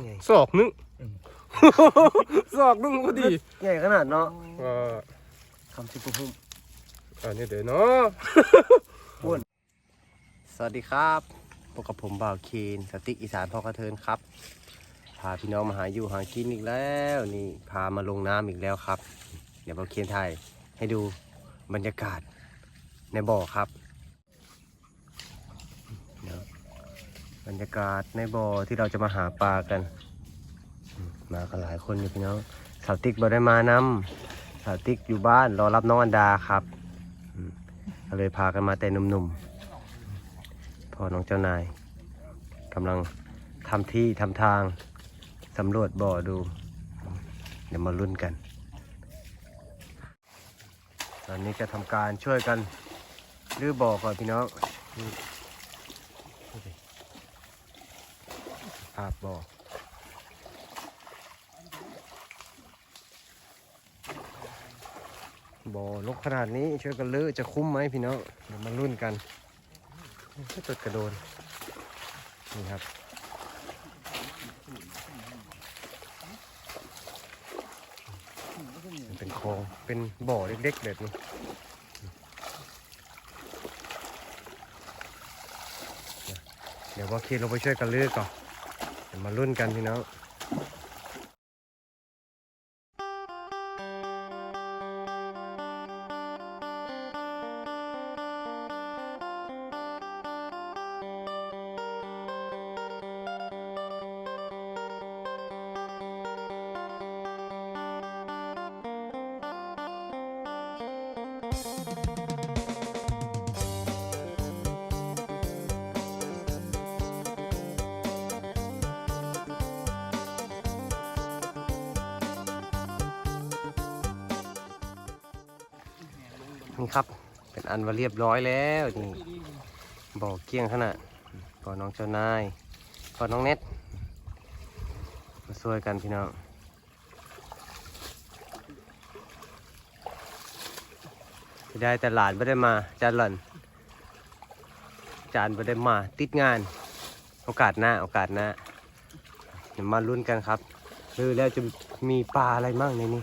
ใหญ่ศอกนึงศอกนึงพอดีใหญ่ขนาดเนาะว่าคำสิบพุ่มอันนี้เดี๋ยวเนาะสวัสดีครับพบกับผมบ่าวเคนสติกอีสานพ่อกระเทินครับ พาพี่น้องมาหาอยู่หากินอีกแล้วนี่พามาลงน้ำอีกแล้วครับ เดี๋ยวบ่าวเคนไทยให้ดูบรรยากาศในบ่อครับเดี๋ยว บรรยากาศในบ่อที่เราจะมาหาปลากัน มากันหลายคนอยู่พี่น้องสาวติ๊กบ่ได้มานำสาวติ๊กอยู่บ้านรอรับน้องอันดาครับก็เลยพากันมาแต่หนุ่มๆพ่อน้องเจ้านายกำลังทำที่ทำทางสำรวจบ่อดู เดี๋ยวมาลุ้นกัน ตอนนี้จะทำการช่วยกันรื้อบ่อก่อนพี่น้องนี่ดูดิ ภาพบ่อบ่อลกขนาดนี้ช่วยกันเลื้อจะคุ้มไหมพี่น้องเดี๋ยวมาลุ้นกันถ้าเกิดกระโดน นี่ครับเป็นคลองเป็นบ่อเล็กๆแบบนี้เดี๋ยวว่าคิดลงไปช่วยกันเลือกก่อน มารุ่นกันพี่น้อง นี่ครับ เป็นอันว่าเรียบร้อยแล้วนี่บ่อเกี้ยงขนาดบ่อน้องเจ้านายบ่อน้องเน็ตมาช่วยกันพี่น้องที่ได้แต่หลานไม่ได้มาจานหล่อนจานไม่ได้มาติดงาน โอกาสหน้าโอกาสหน้าเดี๋ยวมาลุ้นกันครับคือแล้วจะมีปลาอะไรมั่งในนี้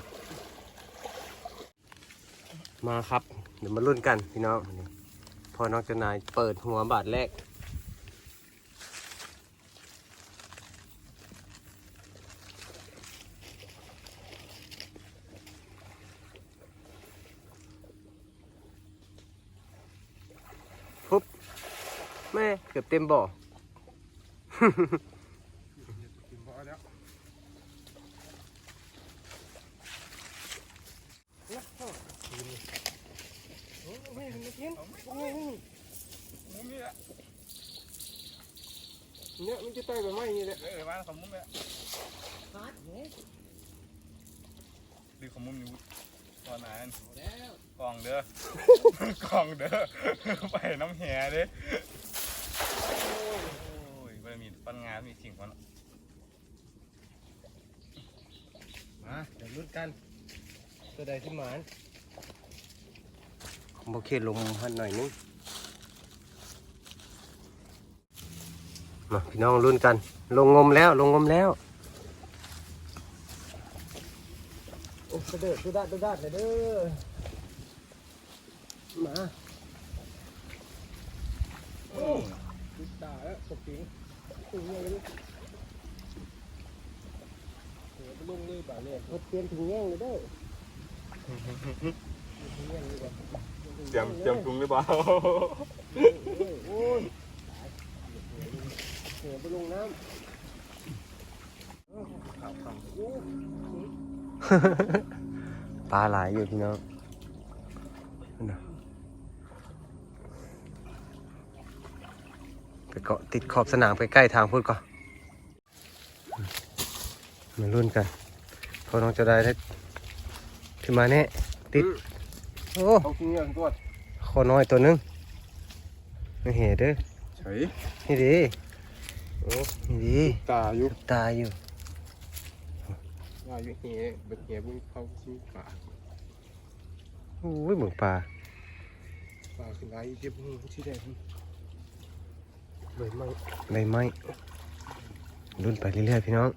มาครับ เดี๋ยวมาลุ้นกันพี่น้องพอน้องเจ้านายเปิดหัวบาทแรก ปุ๊บ แม่เกือบเต็มบ่อ เนี่ยมันจะไต่ไปไหมนี่แหละเออมาขมุมเลยดูขมุมอยู่ตอนนั้นกล่องเด้อกล่องเด้อไปน้ำแห่เด้โอ้ยมันมีปันงานมีสิ่งมันมาเดี๋ยวลุ้นกันตัวใดที่หมาน โอเคลงหันหน่อยนึงมาพี่น้องลุ้นกัน ลงงมแล้วลงงมแล้วโอ้กระเดิดดูด้าดูด้านเลยเด้อมาโอ้ติดตาแล้วตกปิงตึงเลยนี่เดี๋ยวลงเลยป่าเนี่ยเปลี่ยนถึงแย่งเลยเด้อเตรียมเตรียมถุงหรือเปล่าโอ้ยเดี๋ยวไปลงน้ำปลาหลายอยู่พี่น้องไปเกาะติดขอบสนามไปใกล้ทางพูดก่อนมารุ่นกันพอน้องจะได้ได้ขึ้นมาแน่ติด อ้เขากินอย่างตัวคอน้อยตัวหนึงไม่เห็นเด้อเฉยนี่ดีโอ้นี่ดีตาอยู่ตายอยู่ว่าอยู่เหี้ยเบ็ดเหี้ยบุ้งเขาชิปากโอ้ยเหมือนปลาปลาขึ้นไรเจ็บหูที่แดงใบไม้ใบไม้รุ่นไปเรื่อยๆพี่น้อง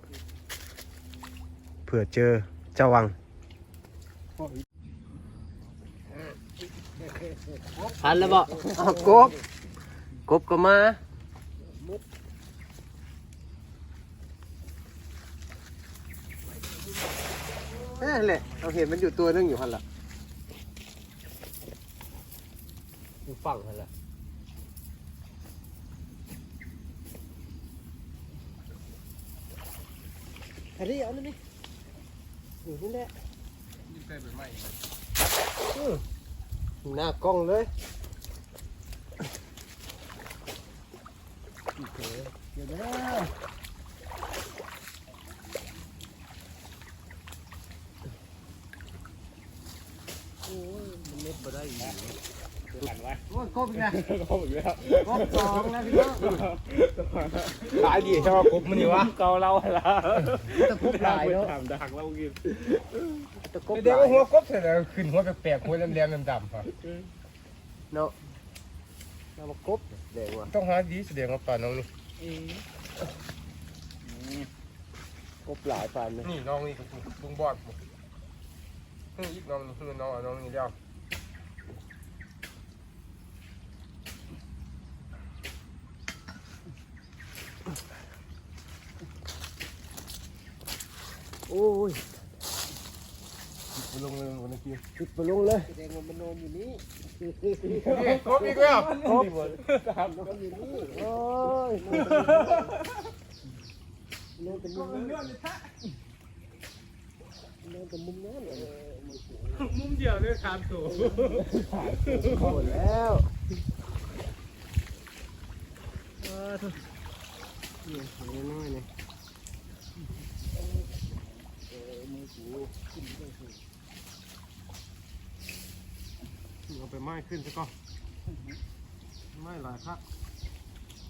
เผื่อเจอเจ้าวัง หันแล้วบ่อ้าวกบกบก็มานั่นแหละเราเห็นมันอยู่ตัวนึงอยู่หันละอยู่ฝั่งหันละอันนี้เอาเลยนี่อยู่นี่แหละยิ่งใส่ใบไม้ หน้ากล้องเลยเดี๋ยวนะโอ้ยมันเล็บมาได้อีก กันไว้โอ้ยกบอีกแล้วก็อีกแล้วกบสองแล้วพี่น้องขายดีใช่ป่ะกบมันนี่วะเกาเราละตะกบหลายเนาะถามดักเรากินตะกบหเดี๋ยวลายหัวกบเสร็จแล้วขึ้นหัวแปลกๆหัวแหลมๆดำๆครับเนาะเรามากบแดงว่ะต้องหาดีแสดงว่าป่าน้องนี่กบหลายปานเลยนี่น้องนี่ก็ลุงบอดนี่อีกน้องนี่คือน้องเอาน้องนี่เดียว โอ้ยไปลงเลยวันนี้กินติดไปลงเลยแดงมันนอนอยู่นี่นี่กบอีกแล้วกบมันอยู่นี่โอ้ยนอนเป็นมุมนั้นนอนเป็นมุมนั้นเออมุมเดียวเลยถามตัวหมดแล้วเออทุกนี่เห็นน้อยนี่เออมือ กูขึ้นไม่ได้สิเอาไปไม้ขึ้นซะก่อนไม้หลายครับ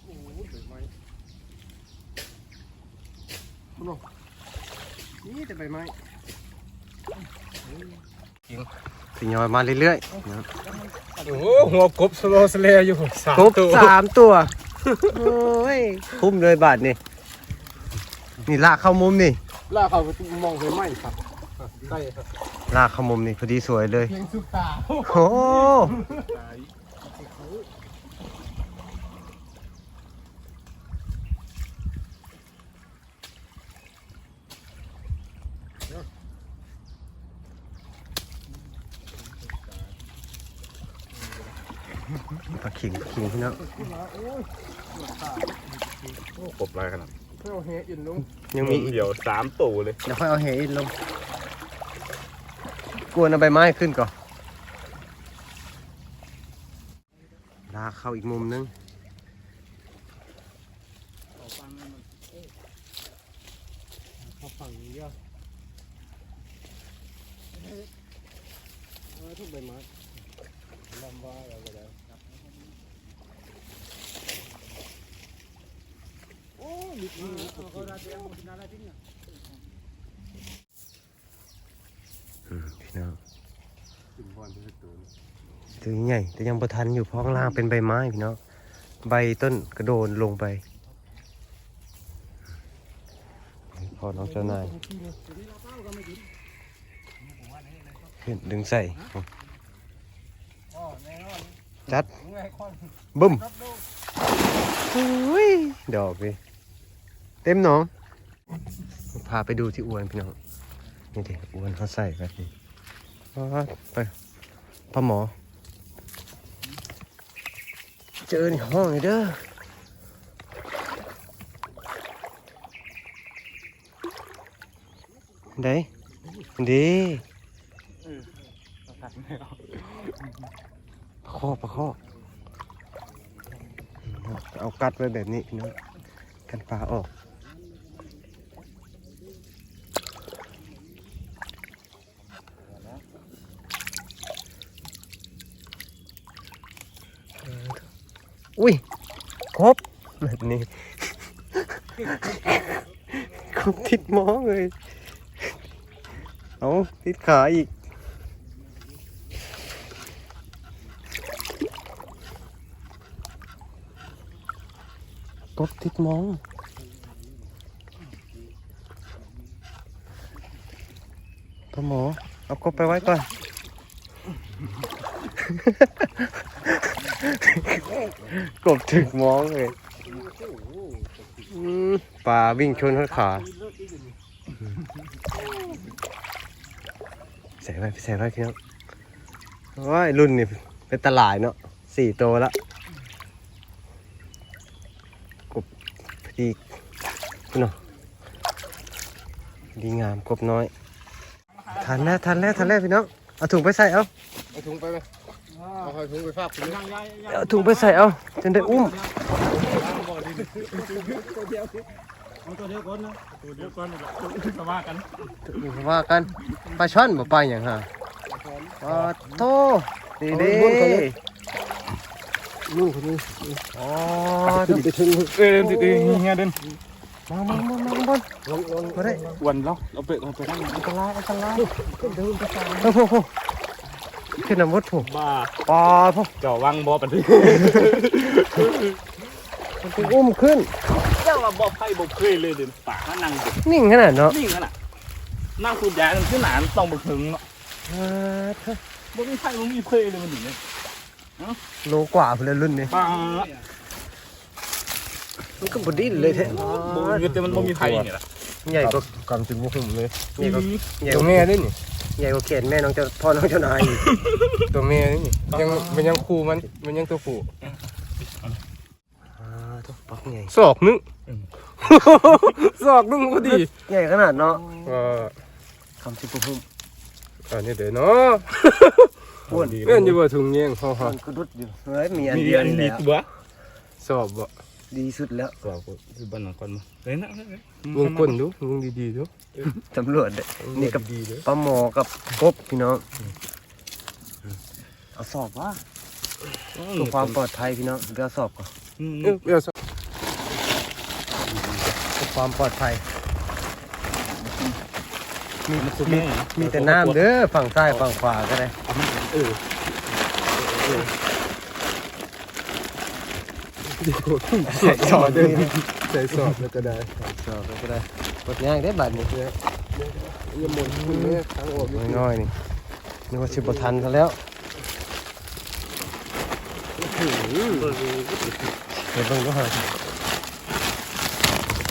โอ้ยใบไม้คุณลุงนี่แต่ใบไม้สิยอยมาเรื่อยๆนะโอ้โหหัวกบสโลสเลอยู่สามครบตัวสามตัวโอ้ยคุ้มเลยบาทนี่นี่ลากเข้ามุมนี่ ล่ากเขาไปมองเห็นไหมครับได้ครับลากเข้ามุมนี่พอดีสวยเลยเพียงสุดตาโอ้ปลาขิงปลาขิงพี่น้องกบลายขนาด เพื่อเอาเฮอินลุงยังมีอีกเดี๋ยวสามตู่เลยเดี๋ยวค่อยเอาเหอินลงกวนเอาใบไม้ขึ้นก่อนลากเข้าอีกมุมนึงเขาฝั่งนี้เยอะเออทุกใบไม้ลำว่าอะไรก็ได้โอ้ยมีที่นี่เขาได้เดียวหมดนาอะไรที่เนี่ย อืม พี่น้องกินบอลที่ตัวตัวใหญ่แต่ยังประทันอยู่เพราะข้างล่างเป็นใบไม้พี่น้องใบต้นกระโดนลงไปพอน้องเจ้านายเห็นดึงใส่จัดบึ้มอุ้ยดอกพี่ เต็มหนอง พาไปดูที่อวนพี่น้อง นี่เด็กอวนเขาใส่แบบนี้ไปพ่อหมอ เจอในห้องเลยเด้อได้ดีประคอบประคอบเอากัดไว้แบบนี้พี่น้องกันปลาออก อุ้ยครบแบบนี้ครบติดมองเลย เอาติดขาอีก กบติดมองตัวหมอเอากบไปไว้ก่อน กบถึกมองเลยอืมปลาวิ่งชนข้างขาใส่ไว้ใส่ไว้พี่น้องว้ายรุ่นนี่เป็นตลาดเนาะสี่โตวละกบพอดีเนาะดีงามกบน้อยทันแล้วทันแล้วทันแล้วพี่น้องเอาถุงไปใส่เอาเอาถุงไปไหม เอาเอาถุงไปฝากคุณย่างย่างย่างเอาถุงไปใส่เอาจนได้อุ้ม เอาตัวเดียวก่อนนะตัวเดียวก่อนนี่แหละตัวจะว่ากันว่ากันปลาช่อนบ่ปลาอย่างฮะปลาโตดีดีลูกคนนี้อ๋อถึงไปถึงเอ้ยเดินติดเฮียเดินมามามามาบนลงลงมาได้วันแล้วเราไปเราไปนั่งอันตรายอันตรายเดินไปสั่งโอ้โห ขึ้นน้ำมดผูกบ้าปลาพวกเจ้าวังบ่ปันทีมันเป็นอุ้มขึ้นเจ้าว่าบ่ไพ่บ่เคยเลยเดินป่ามานั่งเด็กนิ่งขนาดเนาะนิ่งขนาดนั่งสูดยากันขึ้นหนานต้องบ่ถึงเนาะอ่าเถอะบ่มีไพ่บ่มีเพยเลยมันอย่างนี้โลกว่าเพื่อนรุ่นนี้ป่า มันก็บดิ้นเลยแท้บ่มีแต่มันบ่มีไพ่นี่ล่ะใหญ่กว่ากำถึงบุกเลยใหญ่กว่าใหญ่กตัวว่าแม่นี่นี่ใหญ่กว่าเขตแม่น้องเจ้าพ่อน้องเจ้านายอีกตัวแม่นี่นี่ยังมันยังคู่มันมันยังตัวผู้อ่าต้องปักใหญ่ศอกนึง ศอกนึงพอดีใหญ่ขนาดเนาะก็คำสิบพุ่มอันนี้เดี๋ยวเนาะอ้วนเล่นอยู่ว่าถุงเงี้ยงฮ่าฮ่ามันก็ดุดอยู่เฮ้ยมีอันมีเดียวอันนี่แหดีละตัวสอบบ่ ดีสุดแล้วสอบคือบ้านหลังก่อนมาเลยนะวงก้นดูวงดีๆดูตำรวจเด้นี่กับดีเลยปลาหมอกับกบพี่น้องเอาสอบว่าเพื่อความปลอดภัยพี่น้องเดี๋ยวเอาสอบก่อนเออเดี๋ยวสอบเพื่อความปลอดภัยมีมันสุดมีมีแต่น้ำเด้อฝั่งซ้ายฝั่งขวาก็ได้เออ ดีโคตรใส่สอบด้วยใส่สอบแล้วก็ได้สอบแล้วก็ได้กดย่างได้บัตรนี่ยยังหมดคุณแม่ทางออกน้อยๆนี่นึกว่าสิบทันซะแล้วเดี๋ยวเบิ่งก็หา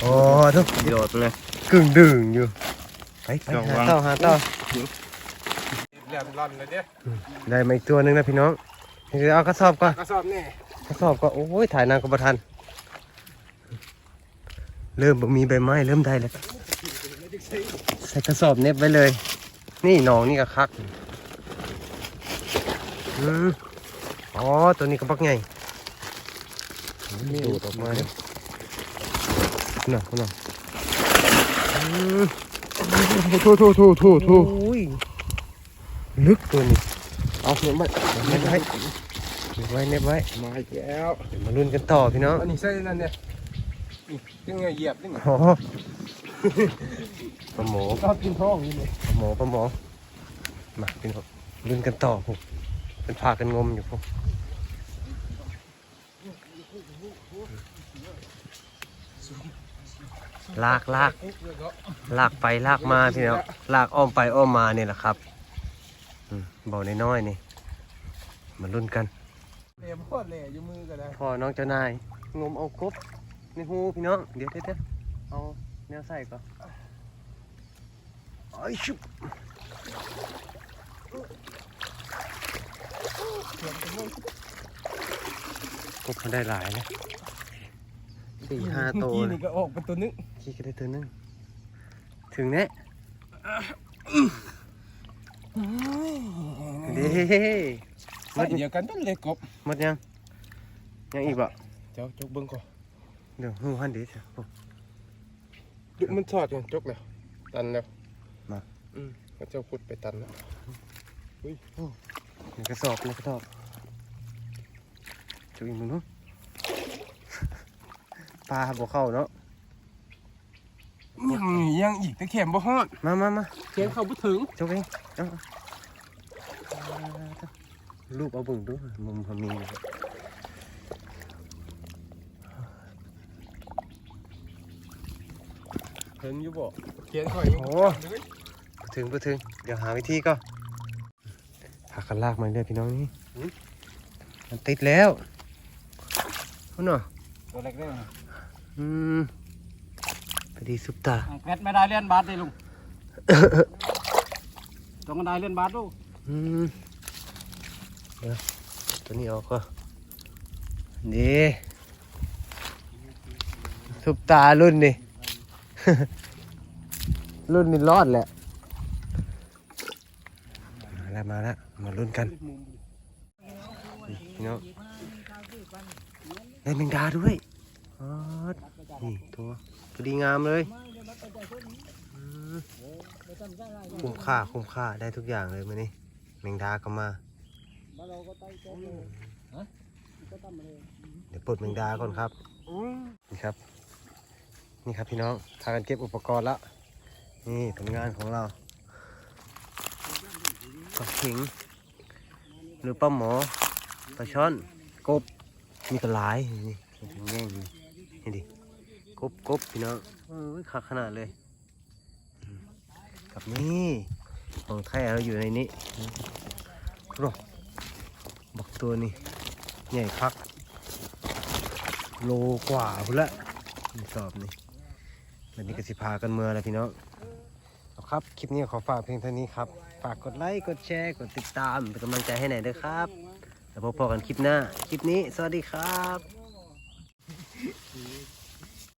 โอ้ทุกโยดเลยกึ่งดึงอยู่ไปไปหางต่อหาต่อแหลมร่อนเลยเด้ได้มาอีกตัวนึงนะพี่น้องเดี๋ยวเอากระสอบก่อนกระสอบนี่ สอบก็โอ้ยถ่ายนานก็ประทัน เริ่มบ่มีใบไม้เริ่มได้แล้วใส่กระสอบเน็บไว้เลย นี่หนองนี่ก็คักอืมอ๋อตัวนี้ก็ปักใหญ่ดูดออกมาเนี่ยน่ะน่ะอืมโทษโทษโทษโทษโทษโอ้ยลึกตัวนี้ เอาเงินมาเน็บไว้เน็ บไว้เน็บไว้มาอีกแล้วเดี๋ยวมาลุ้นกันต่อพี่น้องอันนี้ใส่นั่นเนี่ยนี่ยังไงเหยียบนี่ไงโอ้ปลาหมอชอบกินท้องนี่เลยปลาหมอปลาหมอมาพี่น้องลุ้นกันต่อผมเป็นพากันงมอยู่ผมลากลากลากไปลากมาพี่น้องลากอ้อมไปอ้อมมานี่แหละครับอืมเบาน้อยๆนี่มาลุ้นกัน เหลมโคตรเหลอยู่มือก็ได้พ่อน้องเจ้านาย งมเอากบในหูพี่น้องเดี๋ยวเดี๋ยวเดี๋ยวเอาแนวใส่ก่อนไอ้ยชุบกบมันได้หลายนะสี่ห้าตัวกี้เลนี่ยก็ออกเป็นตัวนึงขี้ก็ได้ตัวหนึง ถึงแน่เด้ ใส่เดียวกันต้นเล็กกบหมดยังยังอีกบ่เจ้าจกเบิ้งก่อนเดี๋ยวหูหันเดียวจุกมันทอดยังจกแล้วตันแล้วมาอืมแล้วเจ้าขุดไปตันแล้วในกระสอบในกระสอบจุอีกมึงเนาะปลาบ่เข้าเนาะยังยังอีกแต่เข็มบ่ฮอดมามามาเข็มเข้าบ่ถึงจุกเองเอาเอา รูปเอาเบึงดูมุมเขามีอยู่เห็นอยู่บ่เขียนข่อยโอ้ถึงบ่ถึง เดี๋ยวหาวิธีก็พากันลากมาเรื่อยพี่น้องนี่มันติดแล้วเอาเนาะตัวเล็กได้ไหมอืมพอดีซุปตาแกไม่ได้เล่นบาสเลยลุง ต้องได้เล่นบาสดูอืม เดี๋ยวตัวนี้ออกก็นี่ซุปตารุ่นนี่ รุ่นนี้รอดแหละ มาแล้วมาแล้วมาลุ้นกันพี่น้องได้แมงดาด้วยนี่ตัวพอดีงามเลยคุ้มค่าคุ้มค่าได้ทุกอย่างเลยมานี่แมงดาก็มา เดี๋ยวปลดแมงดาก่อนครับนี่ครับ นี่ครับพี่น้องพากันเก็บอุปกรณ์แล้วนี่ผลงานของเราปลาขิงหรือปลาหมอปลาช่อนกบมีกระหลายนี่ถึงแง่งนี่นี่ดิกบกบพี่น้องเออคักขนาดเลยอืมกับนี่ของแท้เราอยู่ในนี้ครบ บักตัวนี้ใหญ่คัก โลกว่าพุ่นละนี่สอบนี่วันนี้ก็สิพากันเมือแล้วพี่น้องเอาครับ คลิปนี้ขอฝากเพียงเท่านี้ครับ ฝากกดไลค์ กดแชร์ กดติดตามเป็นกำลังใจให้หน่อยด้วยครับ แล้วพบกันคลิปหน้า คลิปนี้ สวัสดีครับ